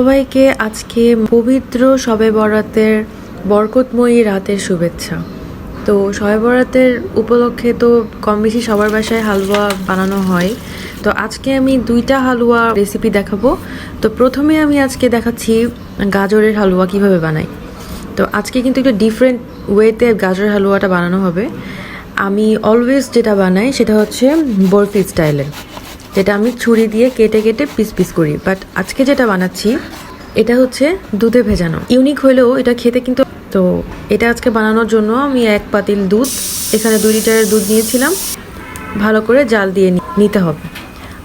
সবাইকে আজকে পবিত্র শবে বরাতের বরকতময়ী রাতের শুভেচ্ছা। তো শবে বরাতের উপলক্ষে তো কম বেশি সবার বাসায় হালুয়া বানানো হয়। তো আজকে আমি দুইটা হালুয়া রেসিপি দেখাবো। তো প্রথমে আমি আজকে দেখাচ্ছি গাজরের হালুয়া কীভাবে বানাই। তো আজকে কিন্তু একটু ডিফারেন্ট ওয়েতে গাজরের হালুয়াটা বানানো হবে। আমি অলওয়েজ যেটা বানাই সেটা হচ্ছে বরফি স্টাইলের যেটা আমি ছুরি দিয়ে কেটে কেটে পিস পিস করি। বাট আজকে যেটা বানাচ্ছি, এটা হচ্ছে দুধে ভেজানো। ইউনিক হলেও এটা খেতে কিন্তু তো এটা আজকে বানানোর জন্য আমি এক পাতিল দুধ, এখানে দুই লিটারের দুধ নিয়েছিলাম। ভালো করে জাল দিয়ে নিতে হবে।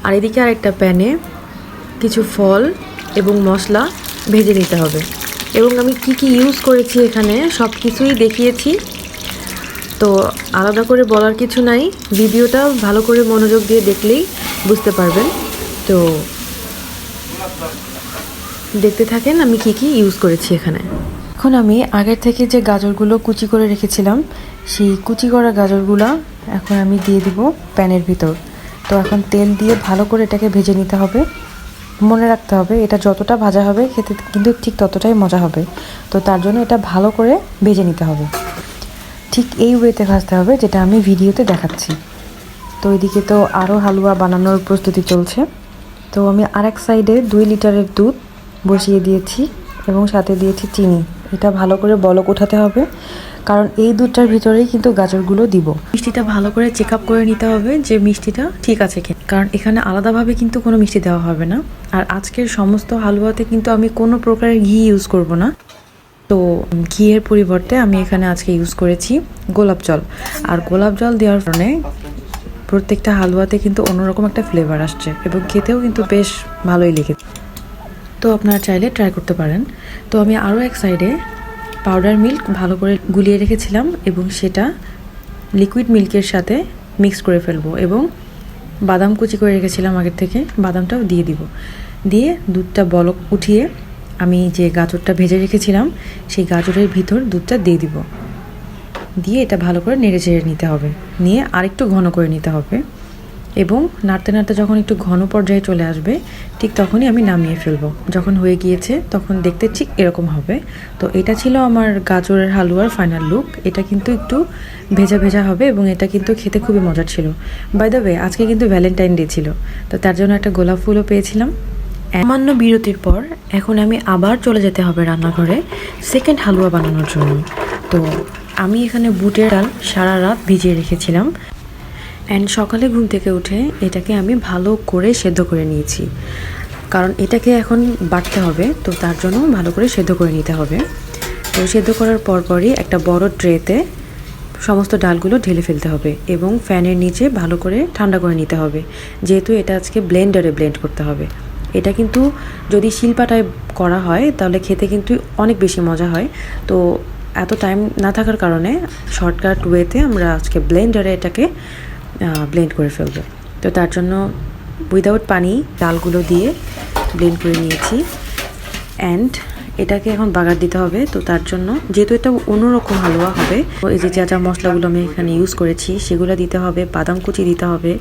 আর এদিকে আরেকটা প্যানে কিছু ফল এবং মশলা ভেজে নিতে হবে। এবং আমি কি কি ইউজ করেছি এখানে সব কিছুই দেখিয়েছি। তো আলাদা করে বলার কিছু নাই। ভিডিওটা ভালো করে মনোযোগ দিয়ে দেখলেই বুঝতে পারবেন। তো দেখতে থাকেন আমি কি কি ইউজ করেছি এখানে। এখন আমি আগের থেকে যে গাজরগুলো কুচি করে রেখেছিলাম, সেই কুচি করা গাজরগুলো এখন আমি দিয়ে দিব প্যানের ভিতর। তো এখন তেল দিয়ে ভালো করে এটাকে ভেজে নিতে হবে। মনে রাখতে হবে, এটা যতটা ভাজা হবে, খেতে কিন্তু ঠিক ততটাই মজা হবে। তো তার জন্য এটা ভালো করে ভেজে নিতে হবে। ঠিক এই ওয়েতে ভাজতে হবে, যেটা আমি ভিডিওতে দেখাচ্ছি। তো এদিকে তো আরও হালুয়া বানানোর প্রস্তুতি চলছে। তো আমি আরেক সাইডে দুই লিটারের দুধ বসিয়ে দিয়েছি এবং সাথে দিয়েছি চিনি। এটা ভালো করে বলক উঠাতে হবে, কারণ এই দুধটার ভিতরেই কিন্তু গাজরগুলো দিব। মিষ্টিটা ভালো করে চেক আপ করে নিতে হবে যে মিষ্টিটা ঠিক আছে কি কারণ এখানে আলাদাভাবে কিন্তু কোনো মিষ্টি দেওয়া হবে না। আর আজকের সমস্ত হালুয়াতে কিন্তু আমি কোনো প্রকারের ঘি ইউজ করব না। তো ঘিয়ের পরিবর্তে আমি এখানে আজকে ইউজ করেছি গোলাপ জল। আর গোলাপ জল দেওয়ার কারণে প্রত্যেকটা হালুয়াতে কিন্তু অন্যরকম একটা ফ্লেভার আসছে এবং খেতেও কিন্তু বেশ ভালোই লেগেছে। তো আপনারা চাইলে ট্রাই করতে পারেন। তো আমি আরও এক সাইডে পাউডার মিল্ক ভালো করে গুলিয়ে রেখেছিলাম এবং সেটা লিকুইড মিল্কের সাথে মিক্স করে ফেলব এবং বাদাম কুচি করে রেখেছিলাম আগের থেকে, বাদামটাও দিয়ে দিব। দিয়ে দুধটা বলক উঠিয়ে আমি যে গাজরটা ভেজে রেখেছিলাম, সেই গাজরের ভিতর দুধটা দিয়ে দিব। দিয়ে এটা ভালো করে নেড়ে চেড়ে নিতে হবে। নিয়ে আরেকটু ঘন করে নিতে হবে। এবং নাড়তে নাড়তে যখন একটু ঘন পর্যায়ে চলে আসবে, ঠিক তখনই আমি নামিয়ে ফেলব। যখন হয়ে গিয়েছে, তখন দেখতে ঠিক এরকম হবে। তো এটা ছিল আমার গাজরের হালুয়ার ফাইনাল লুক এটা কিন্তু একটু ভেজা ভেজা হবে এবং এটা কিন্তু খেতে খুবই মজার ছিল। বাই দ্য ওয়ে আজকে কিন্তু ভ্যালেন্টাইন ডে ছিল। তো তার জন্য একটা গোলাপ ফুলও পেয়েছিলাম। সামান্য বিরতির পর এখন আমি আবার চলে যেতে হবে রান্নাঘরে সেকেন্ড হালুয়া বানানোর জন্য। তো আমি এখানে বুটের ডাল সারা রাত ভিজিয়ে রেখেছিলাম। অ্যান্ড সকালে ঘুম থেকে উঠে এটাকে আমি ভালো করে সেদ্ধ করে নিয়েছি। কারণ এটাকে এখন বাটতে হবে, তো তার জন্য ভালো করে সেদ্ধ করে নিতে হবে। তো সেদ্ধ করার পরপরই একটা বড় ট্রেতে সমস্ত ডালগুলো ঢেলে ফেলতে হবে এবং ফ্যানের নিচে ভালো করে ঠান্ডা করে নিতে হবে। যেহেতু এটা আজকে ব্লেন্ডারে ব্লেন্ড করতে হবে। এটা কিন্তু যদি শিল্পাটায় করা হয়, তাহলে খেতে কিন্তু অনেক বেশি মজা হয়। তো এত টাইম না থাকার কারণে শর্টকাট ওয়েতে আমরা আজকে ব্লেন্ডারে এটাকে ব্লেন্ড করে ফেলব। তো তার জন্য উইদাউট পানি ডালগুলো দিয়ে ব্লেন্ড করে নিয়েছি। অ্যান্ড এটাকে এখন বাগার দিতে হবে, তো তার জন্য যেহেতু এটা অন্যরকম হালুয়া হবে এই যে যা যা মশলাগুলো আমি এখানে ইউজ করেছি, সেগুলো দিতে হবে, বাদাম কুচি দিতে হবে,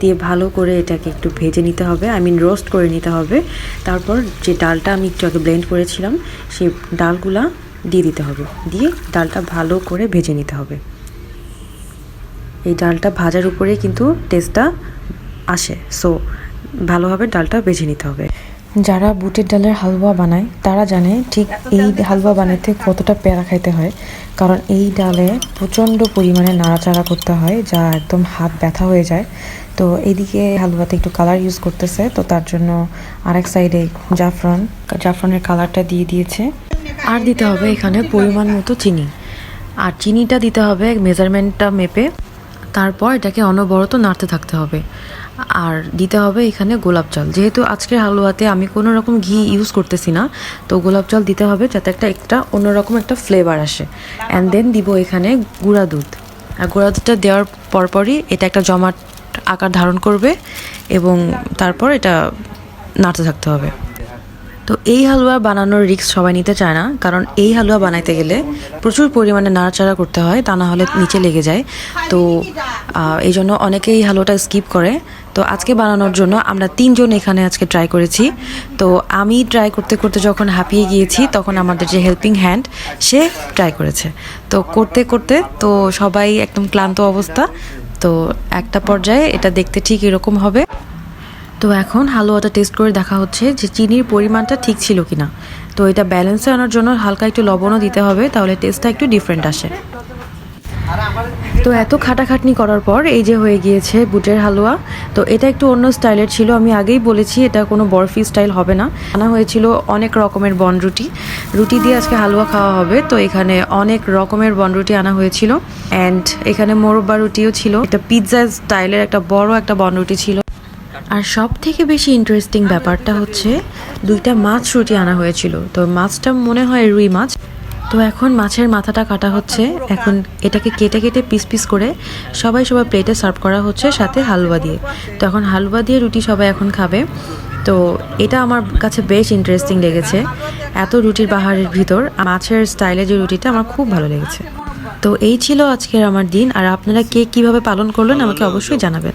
দিয়ে ভালো করে এটাকে একটু ভেজে নিতে হবে আই মিন রোস্ট করে নিতে হবে। তারপর যে ডালটা আমি একটু আগে ব্লেন্ড করেছিলাম সেই ডালগুলা দিয়ে দিতে হবে। দিয়ে ডালটা ভালো করে ভেজে নিতে হবে। এই ডালটা ভাজার উপরেই কিন্তু টেস্টটা আসে। সো ভালোভাবে ডালটা ভেজে নিতে হবে। যারা বুটের ডালের হালুয়া বানায়, তারা জানে ঠিক এই হালুয়া বানাতে কতটা প্যারা খাইতে হয়। কারণ এই ডালে প্রচণ্ড পরিমাণে নাড়াচাড়া করতে হয়, যা একদম হাত ব্যথা হয়ে যায়। তো এদিকে হালুয়াতে একটু কালার ইউজ করতেছে। তো তার জন্য আরেক সাইডে জাফরান, জাফরানের কালারটা দিয়ে দিয়েছে। আর দিতে হবে এখানে পরিমাণ মতো চিনি। আর চিনিটা দিতে হবে মেজারমেন্টটা মেপে, তারপর এটাকে অনবরত নাড়তে থাকতে হবে। আর দিতে হবে এখানে গোলাপ জল। যেহেতু আজকের হালুয়াতে আমি কোনো রকম ঘি ইউজ করতেছি না, তো গোলাপ জল দিতে হবে যাতে একটা একটা অন্যরকম একটা ফ্লেভার আসে। অ্যান্ড দেন দিব এখানে গুঁড়া দুধ। আর গুঁড়া দুধটা দেওয়ার পরপরই এটা একটা জমাট আকার ধারণ করবে এবং তারপর এটা নাড়তে থাকতে হবে। তো এই হালুয়া বানানোর রিস্ক সবাই নিতে চায় না। কারণ এই হালুয়া বানাইতে গেলে প্রচুর পরিমাণে নাড়াচাড়া করতে হয়, তা না হলে নিচে লেগে যায়। তো এই জন্য অনেকেই এই হালুয়াটা স্কিপ করে। তো আজকে বানানোর জন্য আমরা তিনজন এখানে আজকে ট্রাই করেছি। তো আমি ট্রাই করতে করতে যখন হাঁপিয়ে গিয়েছি, তখন আমাদের যে হেল্পিং হ্যান্ড সে ট্রাই করেছে। তো করতে করতে তো সবাই একদম ক্লান্ত অবস্থা। তো একটা পর্যায়ে এটা দেখতে ঠিক এরকম হবে। তো এখন হালুয়াটা টেস্ট করে দেখা হচ্ছে যে চিনির পরিমাণটা ঠিক ছিল কি না তো এটা ব্যালেন্সে আনার জন্য হালকা একটু লবণও দিতে হবে, তাহলে টেস্টটা একটু ডিফারেন্ট আসে। তো এত খাটাখাটনি করার পর এই যে হয়ে গিয়েছে বুটের হালুয়া, তো এটা একটু অন্য স্টাইলের ছিল, আমি আগেই বলেছি এটা কোনো বরফি স্টাইল হবে না। আনা হয়েছিল অনেক রকমের বন রুটি। দিয়ে আজকে হালুয়া খাওয়া হবে, তো এখানে অনেক রকমের বন রুটি আনা হয়েছিল। অ্যান্ড এখানে মোরব্বা রুটিও ছিল। এটা পিৎজা স্টাইলের একটা বড় একটা বন রুটি ছিল। আর সব থেকে বেশি ইন্টারেস্টিং ব্যাপারটা হচ্ছে দুইটা মাছ রুটি আনা হয়েছিল। তো মাছটা মনে হয় রুই মাছ। তো এখন মাছের মাথাটা কাটা হচ্ছে। এখন এটাকে কেটে কেটে পিস পিস করে সবাই সবাই প্লেটে সার্ভ করা হচ্ছে সাথে হালুয়া দিয়ে। তো এখন হালুয়া দিয়ে রুটি সবাই এখন খাবে। তো এটা আমার কাছে বেশ ইন্টারেস্টিং লেগেছে। এত রুটির বাহারের ভিতর মাছের স্টাইলে যে রুটিটা আমার খুব ভালো লেগেছে। তো এই ছিল আজকের আমার দিন। আর আপনারা কে কীভাবে পালন করলেন আমাকে অবশ্যই জানাবেন।